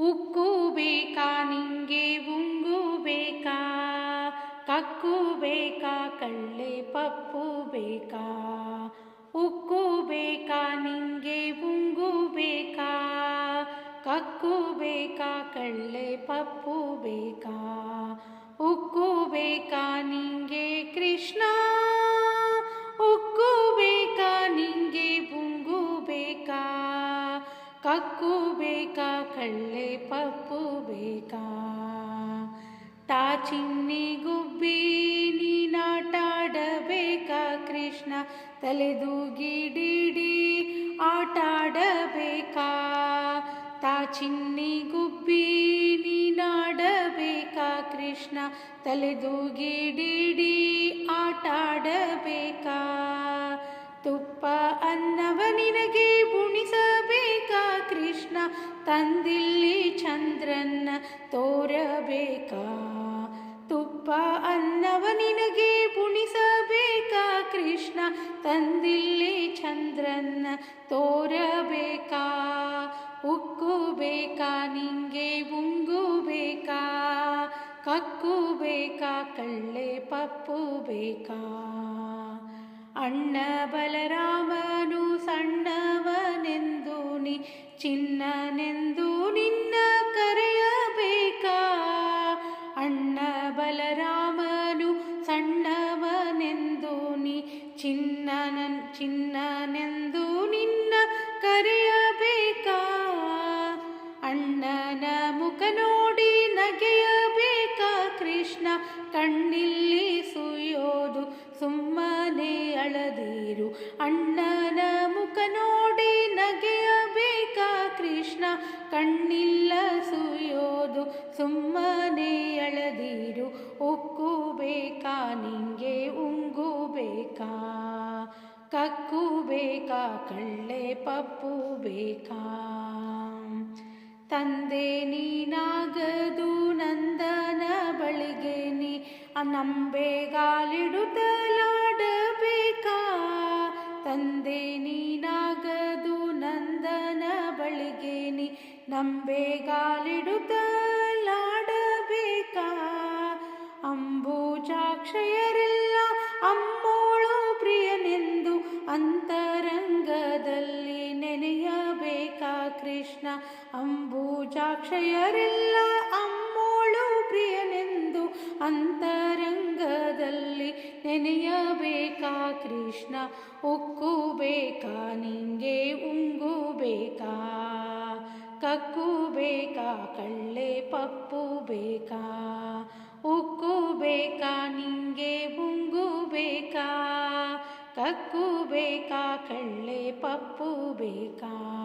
ಉಕ್ಕು ಬೇಕಾ ನಿಂಗೆ ಉಂಗು ಬೇಕಾ ಕಕ್ಕು ಬೇಕಾ ಕಳ್ಳೆ ಪಪ್ಪು ಬೇಕಾ ಉಕ್ಕು ಬೇಕಾ ನಿಂಗೆ ಉಂಗು ಬೇಕಾ ಕಕ್ಕು ಬೇಕಾ ಕಳ್ಳೆ ಪಪ್ಪು ಬೇಕಾ ಉಕ್ಕು ಬೇಕಾ ನಿಂಗೆ ಕೃಷ್ಣ ಕಳ್ಳೆ ಪಪ್ಪು ಬೇಕಾ? ತಾ ಚಿನ್ನಿ ಗುಬ್ಬಿ ನೀನಾಟಾಡಬೇಕಾ ಕೃಷ್ಣ? ತಲೆದೂಗಿಡಿಡಿ ಆಟಾಡಬೇಕಾ ತಾ ಚಿನ್ನಿ ಗುಬ್ಬಿ ನೀನಾಡಬೇಕಾ ಕೃಷ್ಣ? ತಲೆದೂಗಿಡಿಡಿ ಆಟಾಡಬೇಕಾ ತುಪ್ಪ ಅನ್ನವ ತಂದಿಲ್ಲಿ ಚಂದ್ರನ್ನ ತೋರಬೇಕಾ? ತುಪ್ಪ ಅನ್ನವ ನಿನಗೆ ಪುಣಿಸಬೇಕಾ? ಕೃಷ್ಣ ತಂದಿಲ್ಲಿ ಚಂದ್ರನ್ನ ತೋರಬೇಕಾ? ಉಕ್ಕು ಬೇಕಾ? ನಿಂಗೆ ಉಂಗು ಬೇಕಾ? ಕಕ್ಕು ಬೇಕಾ? ಕಳ್ಳೆ ಪಪ್ಪು ಬೇಕಾ? ಅಣ್ಣ ಬಲರಾಮನು ಸಣ್ಣವನೆಂದು ನೀ ಚಿನ್ನನೆಂದು ಬಲರಾಮನು ಸಣ್ಣವನೆಂದು ನೀ ಚಿನ್ನನ, ಚಿನ್ನನೆಂದು ನಿನ್ನ ಕರೆಯಬೇಕಾ? ಅಣ್ಣನ ಮುಖ ನೋಡಿ ನಗೆಯಬೇಕಾ? ಕೃಷ್ಣ ಕಣ್ಣಿಲ್ಲಿ ಸುಯೋದು ಸುಮ್ಮನೆ ಅಳದಿರು. ಅಣ್ಣನ ಮುಖ ನೋಡಿ ಕೃಷ್ಣ ಕಣ್ಣಿಲ್ಲ ಸುಯೋದು, ಸುಮ್ಮನೆ ಎಳದಿರು ಉಕ್ಕು ಬೇಕಾ ನಿಂಗೆ ಉಂಗು ಬೇಕಾ ಕಕ್ಕು ಬೇಕಾ ಕಳ್ಳೆ ಪಪ್ಪು ಬೇಕಾ ತಂದೆ ನೀನಾಗದು, ನಂದನ ಬಳಿಗೆ ನೀ ನಂಬೆಗಾಲಿಡುತ್ತಲಾಡಬೇಕಾ ತಂದೆ ನೀನಾಗದು ನೀ ನಂಬೆಗಾಲಿಡುತ್ತಲಾಡಬೇಕಾ ಅಂಬೂಜಾಕ್ಷಯರೆಲ್ಲ ಅಮ್ಮೋಳು ಪ್ರಿಯನೆಂದು ಅಂತರಂಗದಲ್ಲಿ ನೆನೆಯಬೇಕಾ ಕೃಷ್ಣ? ಅಂಬೂಜಾಕ್ಷಯರೆಲ್ಲ ಅಮ್ಮೋಳು ಪ್ರಿಯನೆಂದು ಅಂತರಂಗದಲ್ಲಿ ನೆನೆಯಬೇಕಾ ಕೃಷ್ಣ? ಉಕ್ಕು ನಿಂಗೆ ಕಕ್ಕು ಬೇಕಾ? ಕಳ್ಳೆ ಪಪ್ಪು ಬೇಕಾ? ಉಕ್ಕು ಬೇಕಾ? ನಿಂಗೆ ಬುಂಗು ಬೇಕಾ? ಕಕ್ಕು ಬೇಕಾ? ಕಳ್ಳೆ ಪಪ್ಪು ಬೇಕಾ?